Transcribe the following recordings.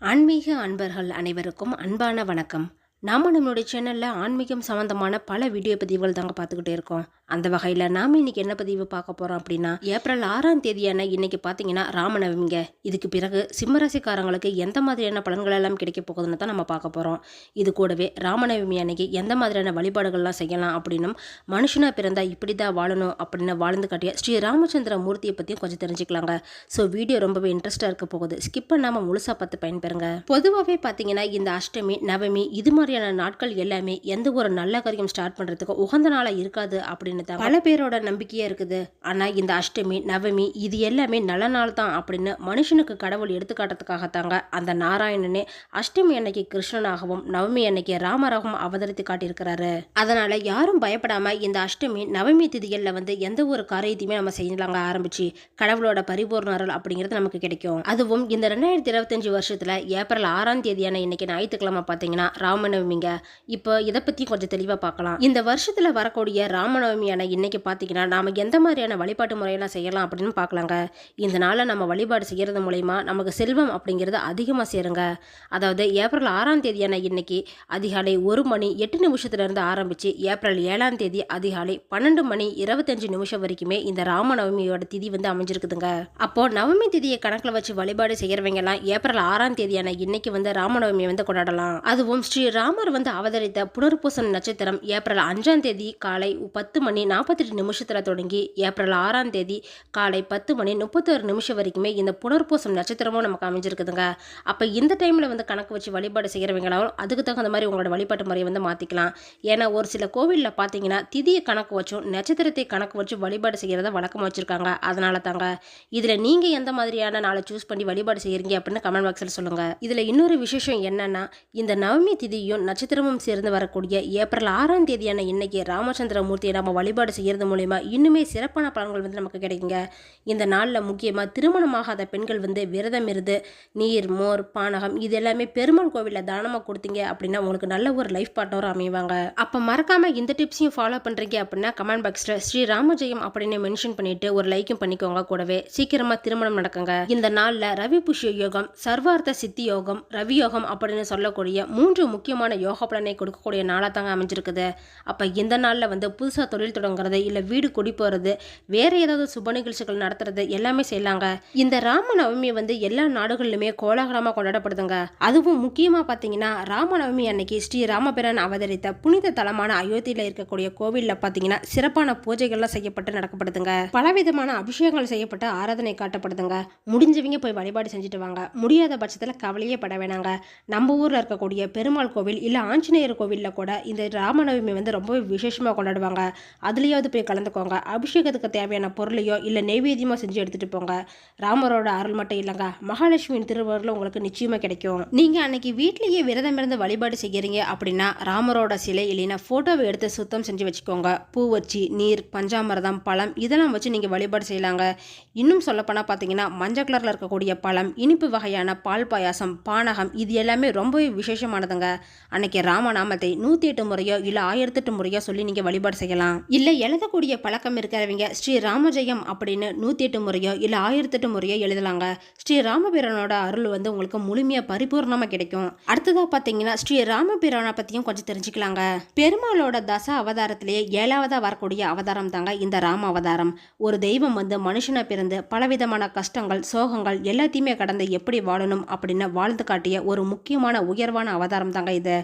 ஆன்மீக அன்பர்கள் அனைவருக்கும் அன்பான வணக்கம். நாம நம்மளுடைய சேனலில் ஆன்மீகம் சம்மந்தமான பல வீடியோ பதிவுகள் தாங்க பார்த்துக்கிட்டே இருக்கோம். அந்த வகையில் நாம் இன்னைக்கு என்ன பதிவு பார்க்க போகிறோம் அப்படின்னா ஏப்ரல் ஆறாம் தேதியான இன்னைக்கு பார்த்தீங்கன்னா ராமநவமிங்க. இதுக்கு பிறகு சிம்மராசிக்காரங்களுக்கு எந்த மாதிரியான பலன்கள் எல்லாம் கிடைக்க போகுதுன்னு தான் நம்ம பார்க்க போகிறோம் இது கூடவே ராமநவமி அன்னைக்கு எந்த மாதிரியான வழிபாடுகள்லாம் செய்யலாம் அப்படின்னும் மனுஷனாக பிறந்தா இப்படி தான் வாழணும் அப்படின்னு வாழ்ந்து காட்டிய ஸ்ரீ ராமச்சந்திர மூர்த்தியை பற்றியும் கொஞ்சம் தெரிஞ்சுக்கலாங்க. ஸோ வீடியோ ரொம்பவே இன்ட்ரெஸ்ட்டாக இருக்க போகுது. ஸ்கிப் பண்ணாமல் முழுசாக பார்த்து பயன்பெறுங்க. பொதுவாகவே பார்த்தீங்கன்னா இந்த அஷ்டமி நவமி இது மாதிரியான நாட்கள் எல்லாமே எந்த ஒரு நல்ல காரியம் ஸ்டார்ட் பண்ணுறதுக்கு உகந்த நாளாக இருக்காது அப்படின்னு தான் பல பேரோட நம்பிக்கையாக இருக்குது. ஆனால் இந்த அஷ்டமி நவமி இது எல்லாமே நல்ல நாள் தான் அப்படின்னு மனுஷனுக்கு கடவுள் எடுத்துக்காட்டுறதுக்காகத்தாங்க. அந்த நாராயணனே அஷ்டமி அன்னைக்கு கிருஷ்ணனாகவும் நவமி அன்னைக்கு ராமராகவும் அவதரித்து காட்டியிருக்கிறாரு. அதனால யாரும் பயப்படாம இந்த அஷ்டமி நவமி திதிகளில் வந்து எந்த ஒரு காரியத்தையுமே நம்ம செய்யலாங்க ஆரம்பிச்சு கடவுளோட பரிபூர்ண அருள் அப்படிங்கிறது நமக்கு கிடைக்கும். அதுவும் இந்த ரெண்டாயிரத்தி இருபத்தஞ்சு வருஷத்துல ஏப்ரல் ஆறாம் தேதியான இன்னைக்கு ஞாயிற்றுக்கிழமை பார்த்தீங்கன்னா ராமநவமிங்க. இப்போ இதை பத்தி கொஞ்சம் தெளிவாக பார்க்கலாம். இந்த வருஷத்துல வரக்கூடிய ராமநவமி ராமநவமியான இன்னைக்கு பார்த்தீங்கன்னா நாம எந்த மாதிரியான வழிபாட்டு முறையெல்லாம் செய்யலாம் அப்படின்னு பார்க்கலாங்க இந்த நாளில் நம்ம வழிபாடு செய்கிறது மூலயமா நமக்கு செல்வம் அப்படிங்கிறது அதிகமாக சேருங்க. அதாவது ஏப்ரல் ஆறாம் தேதியான இன்னைக்கு அதிகாலை ஒரு மணி எட்டு நிமிஷத்துலேருந்து ஆரம்பித்து ஏப்ரல் ஏழாம் தேதி அதிகாலை பன்னெண்டு மணி இருபத்தஞ்சு நிமிஷம் வரைக்குமே இந்த ராமநவமியோட திதி வந்து அமைஞ்சிருக்குதுங்க. அப்போ நவமி திதியை கணக்கில் வச்சு வழிபாடு செய்கிறவங்கலாம் எல்லாம் ஏப்ரல் ஆறாம் தேதியான இன்னைக்கு வந்து ராமநவமியை வந்து கொண்டாடலாம். அதுவும் ஸ்ரீ ராமர் வந்து அவதரித்த புனர்பூசம் நட்சத்திரம் ஏப்ரல் அஞ்சாம் தேதி காலை பத்து மணி நாற்பத்தெட்டு நிமிஷத்தில் தொடங்கி ஏப்ரல் ஆறாம் தேதி காலை பத்து மணி முப்பத்தோரு நிமிஷம் வரைக்குமே இந்த புனர்பூசம் நட்சத்திரமும் நமக்கு அமைஞ்சிருக்குதுங்க. அப்போ இந்த டைமில் வந்து கணக்கு வச்சு வழிபாடு செய்கிறவங்களாலும் அதுக்கு தகுந்த மாதிரி உங்களோட வழிபாட்டு முறையை வந்து மாற்றிக்கலாம் ஏன்னா ஒரு சில கோவிலில் பார்த்தீங்கன்னா திதியை கணக்கு வச்சும் நட்சத்திரத்தை கணக்கு வச்சு வழிபாடு செய்கிறத வழக்கமாக வச்சுருக்காங்க. அதனால தாங்க. இதில் நீங்கள் எந்த மாதிரியான நாளை சூஸ் பண்ணி வழிபாடு செய்கிறீங்க அப்படின்னு கமெண்ட் பாக்ஸில் சொல்லுங்கள் இதில் இன்னொரு விசேஷம் என்னென்னா இந்த நவமி திதியும் நட்சத்திரமும் சேர்ந்து வரக்கூடிய ஏப்ரல் ஆறாம் தேதியான இன்னைக்கு ராமச்சந்திரமூர்த்தியை நம்ம வழிபாடு செய்கிறது மூலயமா இன்னுமே சிறப்பான பலன்கள் வந்து நமக்கு கிடைக்குங்க. இந்த நாளில் முக்கியமாக திருமணமாகாத பெண்கள் வந்து விரதம் இருந்து நீர் மோர் பானகம் இது எல்லாமே பெருமாள் கோவிலில் தானமாக கொடுத்தீங்க அப்படின்னா உங்களுக்கு நல்ல ஒரு லைஃப் பார்ட்னரும் அமைவாங்க. அப்போ மறக்காம இந்த டிப்ஸையும் ஃபாலோ பண்ணுறீங்க அப்படின்னா கமெண்ட் பாக்ஸில் ஸ்ரீ ராமஜெயம் அப்படின்னு மென்ஷன் பண்ணிட்டு ஒரு லைக்கும் பண்ணிக்கோங்க கூடவே. சீக்கிரமாக திருமணம் நடக்குங்க. இந்த நாளில் ரவி புஷ்ய யோகம் சர்வார்த்த சித்தி யோகம் ரவி யோகம் அப்படின்னு சொல்லக்கூடிய மூன்று முக்கியமான யோகா பலனை கொடுக்கக்கூடிய நாளாக தாங்க அமைஞ்சிருக்குது. அப்போ இந்த நாளில் வந்து புதுசாக தொழில் தொடங்குறது இல்லை வீடு குடி போகிறது வேறு ஏதாவது சுப நிகழ்ச்சிகள் நடத்துறது எல்லாமே செய்யலாங்க. இந்த ராம நவமி வந்து எல்லா நாடுகளிலுமே கோலாகலமாக கொண்டாடப்படுதுங்க. அதுவும் முக்கியமாக பார்த்தீங்கன்னா ராமநவமி அன்னைக்கு ஸ்ரீ ராமபிரான் அவதரித்த புனித தலமான அயோத்தியில் இருக்கக்கூடிய கோவிலில் பார்த்தீங்கன்னா சிறப்பான பூஜைகள்லாம் செய்யப்பட்டு நடக்கப்படுதுங்க. பலவிதமான அபிஷேகங்கள் செய்யப்பட்டு ஆராதனை காட்டப்படுதுங்க. முடிஞ்சவங்க போய் வழிபாடு செஞ்சுட்டு வாங்க. முடியாத பட்சத்தில் கவலையே பட வேணாங்க. நம்ம ஊரில் இருக்கக்கூடிய பெருமாள் கோவில் இல்லை ஆஞ்சநேயர் கோவிலில் கூட இந்த ராமநவமி வந்து ரொம்பவே விசேஷமாக கொண்டாடுவாங்க. அதுலேயாவது போய் கலந்துக்கோங்க. அபிஷேகத்துக்கு தேவையான பொருளையோ இல்லை நெய்வேதியமோ செஞ்சு எடுத்துகிட்டு போங்க. ராமரோட அருள் மட்டும் இல்லைங்க. மகாலட்சுமியின் திருவருள் உங்களுக்கு நிச்சயமாக கிடைக்கும். நீங்கள் அன்னைக்கு வீட்லேயே விரதம் இருந்து வழிபாடு செய்கிறீங்க அப்படின்னா ராமரோட சிலை இல்லைன்னா ஃபோட்டோவை எடுத்து சுத்தம் செஞ்சு வச்சுக்கோங்க. பூ வச்சு நீர் பஞ்சாமிரதம் பழம் இதெல்லாம் வச்சு நீங்கள் வழிபாடு செய்யலாங்க. இன்னும் சொல்லப்போனால் பார்த்தீங்கன்னா மஞ்சள் கலரில் இருக்கக்கூடிய பழம் இனிப்பு வகையான பால் பாயாசம் பானகம் இது எல்லாமே ரொம்பவே விசேஷமானதுங்க. அன்னைக்கு ராமநாமத்தை நூற்றி எட்டு முறையோ இல்லை ஆயிரத்தெட்டு முறையோ சொல்லி நீங்கள் வழிபாடு செய்யலாம். இல்லை எழுதக்கூடிய பழக்கம் இருக்கிறவங்க ஸ்ரீ ராமஜெயம் அப்படின்னு நூற்றி எட்டு முறையோ இல்லை ஆயிரத்தெட்டு முறையோ எழுதலாங்க. ஸ்ரீ ராமபிரானோட அருள் வந்து உங்களுக்கு முழுமையாக பரிபூர்ணமாக கிடைக்கும். அடுத்ததாக பார்த்தீங்கன்னா ஸ்ரீ ராமபிரானை பற்றியும் கொஞ்சம் தெரிஞ்சுக்கலாங்க. பெருமாளோட தச அவதாரத்திலேயே ஏழாவதாக வரக்கூடிய அவதாரம் தாங்க இந்த ராம அவதாரம். ஒரு தெய்வம் வந்து மனுஷனை பிறந்து பலவிதமான கஷ்டங்கள் சோகங்கள் எல்லாத்தையுமே கடந்து எப்படி வாழணும் அப்படின்னு வாழ்ந்து காட்டிய ஒரு முக்கியமான உயர்வான அவதாரம் தாங்க இது.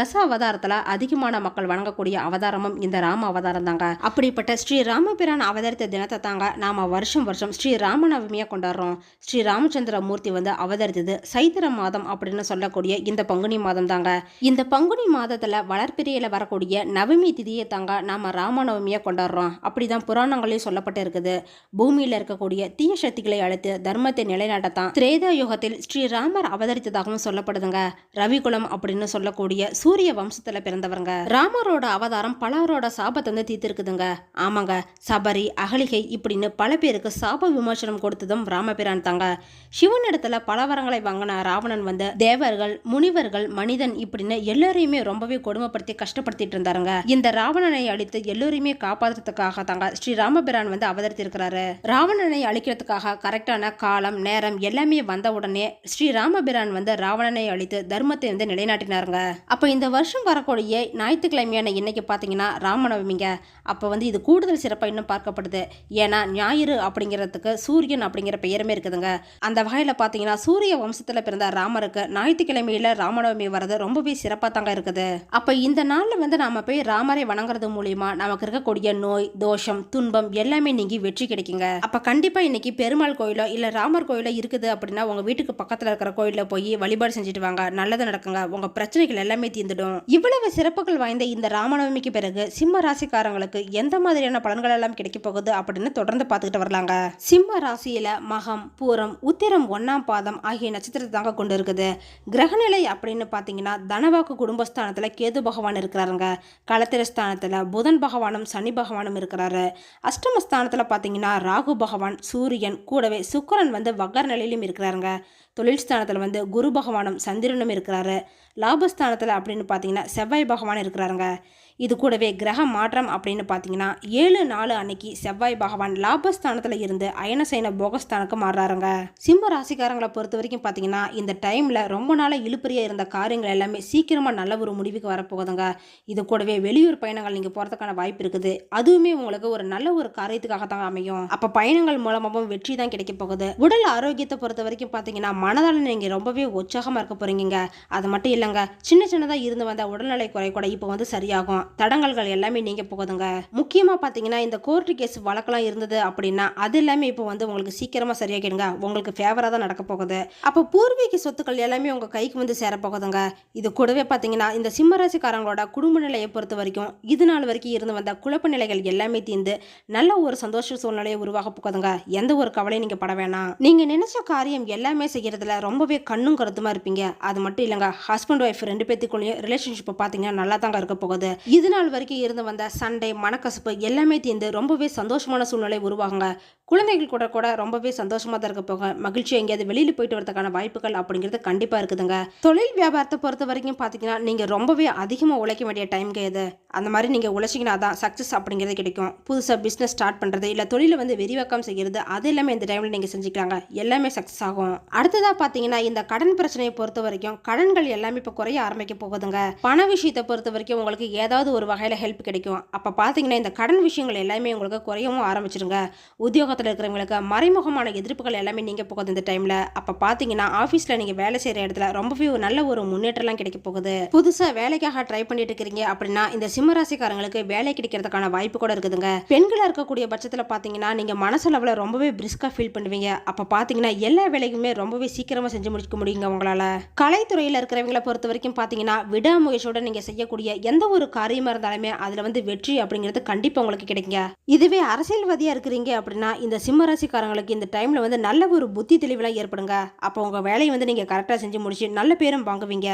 தச அவதாரத்தில் அதிகமான மக்கள் வணங்கக்கூடிய அவதாரமும் இந்த ராம அவதாரம் தாங்க. அப்படிப்பட்ட ஸ்ரீ ராமபிரான் அவதரித்த தினத்தை தாங்க நாம வருஷம் வருஷம் ஸ்ரீ ராமநவமியாக கொண்டாடுறோம். ஸ்ரீ ராமச்சந்திர மூர்த்தி வந்து அவதரித்தது சைத்திர மாதம் அப்படின்னு சொல்லக்கூடிய இந்த பங்குனி மாதம் தாங்க. இந்த பங்குனி மாதத்தில் வளர்ப்பிறையில் வரக்கூடிய நவமி திதியை தாங்க நாம ராமநவமியாக கொண்டாடுறோம். அப்படிதான் புராணங்களையும் சொல்லப்பட்டு இருக்குது. பூமியில் இருக்கக்கூடிய தீய சக்திகளை அழைத்து தர்மத்தை நிலைநாட்டத்தான் திரேதா யுகத்தில் ஸ்ரீ ராமர் அவதரித்ததாகவும் சொல்லப்படுதுங்க. ரவிகுலம் அப்படின்னு சொல்லக்கூடிய சூரிய வம்சத்துல பிறந்தவங்க ராமரோட அவதாரம் பலரோட சாபத்தை வந்து தீர்த்துருக்குதுங்க ஆமாங்க. சபரி அகலிகை இப்படின்னு பல பேருக்கு சாப விமோசனம் கொடுத்ததும் ராமபிரான் தாங்க. சிவன் இடத்துல பல வரங்களை வாங்கின ராவணன் வந்து தேவர்கள் முனிவர்கள் மனிதன் இப்படின்னு எல்லோரையுமே ரொம்பவே கொடுமைப்படுத்தி கஷ்டப்படுத்திட்டு இருந்தாருங்க. இந்த ராவணனை அழித்து எல்லோரையுமே காப்பாற்றுறதுக்காக தாங்க ஸ்ரீ ராமபிரான் வந்து அவதரித்திருக்கிறாரு. ராவணனை அழிக்கிறதுக்காக கரெக்டான காலம் நேரம் எல்லாமே வந்த உடனே ஸ்ரீ ராமபிரான் வந்து ராவணனை அழித்து தர்மத்தை வந்து நிலைநாட்டினாருங்க. அப்போ இந்த வருஷம் வரக்கூடிய ஞாயிற்றுக்கிழமையான இன்னைக்கு பார்த்தீங்கன்னா ராமநவமிங்க. அப்போ வந்து இது கூடுதல் சிறப்பாக இன்னும் பார்க்கப்படுது. ஏன்னா ஞாயிறு அப்படிங்கிறதுக்கு சூரியன் அப்படிங்கிற பெயருமே இருக்குதுங்க. அந்த வகையில் பார்த்தீங்கன்னா சூரிய வம்சத்தில் பிறந்த ராமருக்கு ஞாயிற்றுக்கிழமையில ராமநவமி வர்றது ரொம்பவே சிறப்பாக தாங்க இருக்குது. அப்போ இந்த நாளில் வந்து நாம் போய் ராமரை வணங்குறது மூலியமா நமக்கு இருக்கக்கூடிய நோய் தோஷம் துன்பம் எல்லாமே நீங்கி வெற்றி கிடைக்குங்க. அப்போ கண்டிப்பாக இன்னைக்கு பெருமாள் கோயிலோ இல்லை ராமர் கோயிலோ இருக்குது அப்படின்னா உங்கள் வீட்டுக்கு பக்கத்தில் இருக்கிற கோயிலில் போய் வழிபாடு செஞ்சுட்டு வாங்க. நல்லது நடக்குங்க. உங்கள் பிரச்சனைகள் எல்லாமே தீர்ந்துடும். இவ்வளவு சிறப்புகள் வாய்ந்த இந்த ராமநவமிக்கு பிறகு சிம்ம ராசிக்காரங்க ராசிக்காரங்களுக்கு எந்த மாதிரியான பலன்கள் எல்லாம் கிடைக்க போகுது அப்படின்னு தொடர்ந்து பார்த்துக்கிட்டு வரலாங்க. சிம்ம ராசியில மகம் பூரம் உத்திரம் ஒன்னாம் பாதம் ஆகிய நட்சத்திரத்தை தாங்க கொண்டு இருக்குது கிரகநிலை அப்படின்னு பார்த்தீங்கன்னா தனவாக்கு குடும்பஸ்தானத்தில் கேது பகவான் இருக்கிறாருங்க. களத்திர ஸ்தானத்தில் புதன் பகவானும் சனி பகவானும் இருக்கிறாரு. அஷ்டமஸ்தானத்தில் பார்த்தீங்கன்னா ராகு பகவான் சூரியன் கூடவே சுக்கரன் வந்து வக்கர நிலையிலும் இருக்கிறாருங்க. தொழில் ஸ்தானத்தில் வந்து குரு பகவானும் சந்திரனும் இருக்கிறாரு. லாபஸ்தானத்தில் அப்படின்னு பார்த்தீங்கன்னா செவ்வாய் பகவான் இருக்கிறாருங்க. இது கூடவே கிரக மாற்றம் அப்படின்னு பார்த்தீங்கன்னா ஏழு நாலு அன்னைக்கு செவ்வாய் பகவான் லாபஸ்தானத்தில் இருந்து அயனசைன போகஸ்தானுக்கு மாறுறாருங்க. சிம்ம ராசிக்காரங்களை பொறுத்த வரைக்கும் பார்த்தீங்கன்னா இந்த டைமில் ரொம்ப நாளாக இழுப்பறியாக இருந்த காரியங்கள் எல்லாமே சீக்கிரமாக நல்ல ஒரு முடிவுக்கு வரப்போகுதுங்க. இது கூடவே வெளியூர் பயணங்கள் நீங்கள் போகிறதுக்கான வாய்ப்பு இருக்குது. அதுவுமே உங்களுக்கு ஒரு நல்ல ஒரு காரியத்துக்காக தான் அமையும். அப்போ பயணங்கள் மூலமாகவும் வெற்றி தான் கிடைக்க போகுது. உடல் ஆரோக்கியத்தை பொறுத்த வரைக்கும் பார்த்தீங்கன்னா மனதால் நீங்கள் ரொம்பவே உற்சாகமாக இருக்க போகிறீங்க அது மட்டும் இல்லைங்க. சின்ன சின்னதாக இருந்து வந்த உடல்நிலை குறை கூட இப்போ வந்து சரியாகும். தடங்கல்கள் எல்லாமே நீங்க போகுதுங்க. முக்கியமா பாத்தீங்கன்னா இந்த கோர்ட்டு கேஸ் வழக்கெல்லாம் இருந்தது அப்படின்னா அது எல்லாமே இப்போ வந்து உங்களுக்கு சீக்கிரமா சரியாகிடுங்க உங்களுக்கு ஃபேவரா தான் நடக்க போகுது. அப்போ பூர்வீக சொத்துக்கள் எல்லாமே உங்க கைக்கு வந்து சேரப்போகுதுங்க இது கூடவே பாத்தீங்கன்னா இந்த சிம்மராசிக்காரங்களோட குடும்ப நிலையை பொறுத்த வரைக்கும் இது நாள் வரைக்கும் இருந்து வந்த குழப்ப நிலைகள் எல்லாமே தீர்ந்து நல்ல ஒரு சந்தோஷ சூழ்நிலையை உருவாக போகுதுங்க. எந்த ஒரு கவலையும் நீங்க பட வேணாம். நீங்க நினைச்ச காரியம் எல்லாமே செய்யறதுல ரொம்பவே கண்ணும் கருத்துமா இருப்பீங்க. அது மட்டும் இல்லைங்க ஹஸ்பண்ட் ஒய்ஃப் ரெண்டு பேத்துக்குள்ளேயும் ரிலேஷன்ஷிப் பார்த்தீங்கன்னா நல்லா தாங்க இருக்க போகுது. இது நாள் வரைக்கும் இருந்து வந்த சண்டை மனக்கசப்பு எல்லாமே தீர்ந்து ரொம்பவே சந்தோஷமான சூழ்நிலை உருவாகுங்க. குழந்தைகள் கூட கூட ரொம்பவே சந்தோஷமாக தான் இருக்க போக மகிழ்ச்சி எங்கேயாவது வெளியில போயிட்டு வரதுக்கான வாய்ப்புகள் அப்படிங்கிறது கண்டிப்பாக இருக்குதுங்க. தொழில் வியாபாரத்தை பொறுத்த வரைக்கும் பார்த்தீங்கன்னா நீங்கள் ரொம்பவே அதிகமாக உழைக்க வேண்டிய டைம் எது அந்த மாதிரி நீங்கள் உழைச்சிங்கன்னா தான் சக்ஸஸ் அப்படிங்கிறது கிடைக்கும். புதுசாக பிஸ்னஸ் ஸ்டார்ட் பண்ணுறது இல்லை தொழிலை வந்து விரிவாக்கம் செய்கிறது அது எல்லாமே இந்த டைமில் நீங்கள் செஞ்சுக்கலாங்க. எல்லாமே சக்ஸஸ் ஆகும். அடுத்ததாக பார்த்தீங்கன்னா இந்த கடன் பிரச்சனையை பொறுத்த வரைக்கும் கடன்கள் எல்லாமே இப்போ குறைய ஆரம்பிக்க போகுதுங்க. பண விஷயத்தை பொறுத்த வரைக்கும் உங்களுக்கு ஏதாவது ஒரு வகையில ஹெல்ப் கிடைக்கும். அப்ப பாத்தீங்கன்னா இந்த கடன் விஷயங்கள் எல்லாமே உங்களுக்கு குறையவும் ஆரம்பிச்சிருங்க. உத்தியோகத்தில் இருக்கிறவங்களுக்கு மறைமுகமான எதிர்ப்புகள் எல்லாமே நீங்க போகுது இந்த டைம்ல அப்ப பாத்தீங்கன்னா ஆஃபீஸில் நீங்க வேலை செய்யற இடத்துல ரொம்பவே ஒரு நல்ல ஒரு முன்னேற்றம்லாம் கிடைக்க போகுது. புதுசா வேலைக்காக ட்ரை பண்ணிட்டு இருக்கிறீங்க அப்படின்னா இந்த சிம்மராசிக்காரங்களுக்கு வேலை கிடைக்கிறதுக்கான வாய்ப்பு கூட இருக்குதுங்க. பெண்களா இருக்கக்கூடிய பட்சத்துல பாத்தீங்கன்னா நீங்க மனசளவுல ரொம்பவே பிரிஸ்காக ஃபீல் பண்ணுவீங்க. அப்ப பாத்தீங்கன்னா எல்லா வேலைக்குமே ரொம்பவே சீக்கிரமா செஞ்சு முடிக்க முடியுங்க உங்களால். கலைத்துறையில இருக்கிறவங்களை பொறுத்த வரைக்கும் பாத்தீங்கன்னா விடாமுயற்சியோட நீங்க செய்யக்கூடிய எந்த ஒரு காரியம் இருந்தாலுமே அதில் வந்து வெற்றி அப்படிங்கிறது கண்டிப்பாக உங்களுக்கு கிடைக்குங்க. இதுவே அரசியல்வாதியாக இருக்கிறீங்க அப்படின்னா இந்த சிம்ம ராசிக்காரங்களுக்கு இந்த டைமில் வந்து நல்ல ஒரு புத்தி தெளிவெலாம் ஏற்படுங்க. அப்போ உங்கள் வேலையை வந்து நீங்கள் கரெக்டாக செஞ்சு முடிச்சு நல்ல பேரும் வாங்குவீங்க.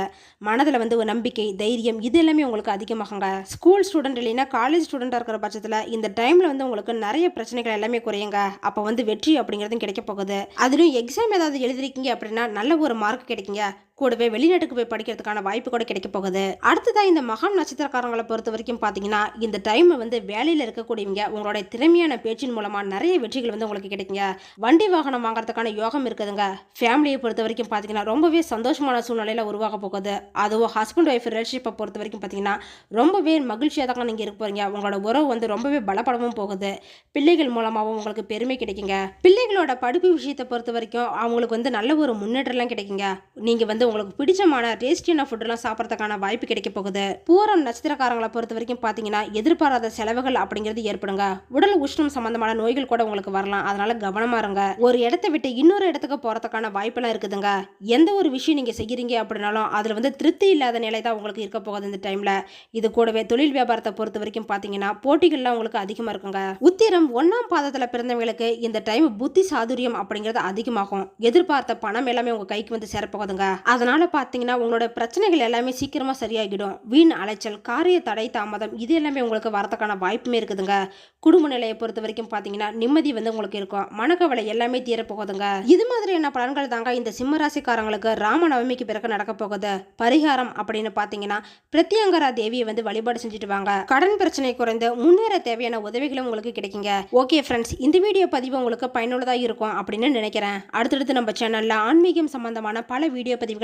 மனதில் வந்து ஒரு நம்பிக்கை தைரியம் இது எல்லாமே உங்களுக்கு அதிகமாகுங்க. ஸ்கூல் ஸ்டூடெண்ட் இல்லைன்னா காலேஜ் ஸ்டூடெண்டாக இருக்கிற பட்சத்தில் இந்த டைமில் வந்து உங்களுக்கு நிறைய பிரச்சனைகள் எல்லாமே குறையுங்க. அப்போ வந்து வெற்றி அப்படிங்கிறதும் கிடைக்க போகுது. அதுலேயும் எக்ஸாம் ஏதாவது எழுதிருக்கீங்க அப்படின்னா நல்ல ஒரு மார்க் கிடைக்குங்க. கூடவே வெளிநாட்டுக்கு போய் படிக்கிறதுக்கான வாய்ப்பு கூட கிடைக்க போகுது. அடுத்ததாக இந்த மகான் நட்சத்திரக்காரங்களை பொறுத்த வரைக்கும் பார்த்தீங்கன்னா இந்த டைம் வந்து வேலையில் இருக்கக்கூடியவங்க உங்களுடைய திறமையான பேச்சின் மூலமாக நிறைய வெற்றிகள் வந்து உங்களுக்கு கிடைக்குங்க. வண்டி வாகனம் வாங்குறதுக்கான யோகம் இருக்குதுங்க. ஃபேமிலியை பொறுத்த வரைக்கும் பார்த்தீங்கன்னா ரொம்பவே சந்தோஷமான சூழ்நிலையில் உருவாக போகுது. அதுவும் ஹஸ்பண்ட் ஒய்ஃப் ரிலேஷன்ஷிப்பை பொறுத்த வரைக்கும் பார்த்தீங்கன்னா ரொம்பவே மகிழ்ச்சியாக தான் நீங்கள் இருக்க போகிறீங்க உங்களோட உறவு வந்து ரொம்பவே பலப்படவும் போகுது. பிள்ளைகள் மூலமாகவும் உங்களுக்கு பெருமை கிடைக்குங்க. பிள்ளைகளோட படிப்பு விஷயத்தை பொறுத்த வரைக்கும் அவங்களுக்கு வந்து நல்ல ஒரு முன்னேற்றம்லாம் கிடைக்குங்க. நீங்கள் வந்து உங்களுக்கு பிடிச்சமான டேஸ்டியான ஃபுட்டெல்லாம் சாப்பிட்றதுக்கான வாய்ப்பு கிடைக்க போகுது. பூரம் நட்சத்திரக்காரங்களை பொறுத்த வரைக்கும் பார்த்தீங்கன்னா எதிர்பாராத செலவுகள் அப்படிங்கிறது ஏற்படுங்க. உடல் உஷ்ணம் சம்பந்தமான நோய்கள் கூட உங்களுக்கு வரலாம். அதனால கவனமா இருங்க. ஒரு இடத்தை விட்டு இன்னொரு இடத்துக்கு போறதுக்கான வாய்ப்பெல்லாம் இருக்குதுங்க. எந்த ஒரு விஷயம் நீங்க செய்யறீங்க அப்படின்னாலும் அதுல வந்து திருப்தி இல்லாத நிலை தான் உங்களுக்கு இருக்க போகுது இந்த டைம்ல இது கூடவே தொழில் வியாபாரத்தை பொறுத்த வரைக்கும் பார்த்தீங்கன்னா போட்டிகள்லாம் உங்களுக்கு அதிகமா இருக்குங்க. உத்திரம் ஒன்னாம் பாதத்துல பிறந்தவங்களுக்கு இந்த டைம் புத்தி சாதுரியம் அப்படிங்கிறது அதிகமாகும். எதிர்பார்த்த பணம் எல்லாமே உங்க கைக்கு வந்து சேரப்போகுதுங்க அதனால் பார்த்தீங்கன்னா உங்களோட பிரச்சனைகள் எல்லாமே சீக்கிரமாக சரியாகிடும் வீண் அலைச்சல் காரிய தடை தாமதம் இது எல்லாமே உங்களுக்கு வரதுக்கான வாய்ப்புமே இருக்குதுங்க. குடும்ப நிலையை பொறுத்த வரைக்கும் பார்த்தீங்கன்னா நிம்மதி வந்து உங்களுக்கு இருக்கும். மனக்கவலை எல்லாமே தீரப்போகுதுங்க. இது மாதிரியான பலன்கள் தாங்க இந்த சிம்மராசிக்காரங்களுக்கு ராமநவமிக்கு பிறகு நடக்க போகுது. பரிகாரம் அப்படின்னு பார்த்தீங்கன்னா பிரத்யங்கரா தேவியை வந்து வழிபாடு செஞ்சுட்டு வாங்க. கடன் பிரச்சனை குறைந்து முன்னேற தேவையான உதவிகளும் உங்களுக்கு கிடைக்குங்க. ஓகே ஃப்ரெண்ட்ஸ் இந்த வீடியோ பதிவு உங்களுக்கு பயனுள்ளதாக இருக்கும் அப்படின்னு நினைக்கிறேன். அடுத்தடுத்து நம்ம சேனலில் ஆன்மீகம் சம்பந்தமான பல வீடியோ பதிவுகள்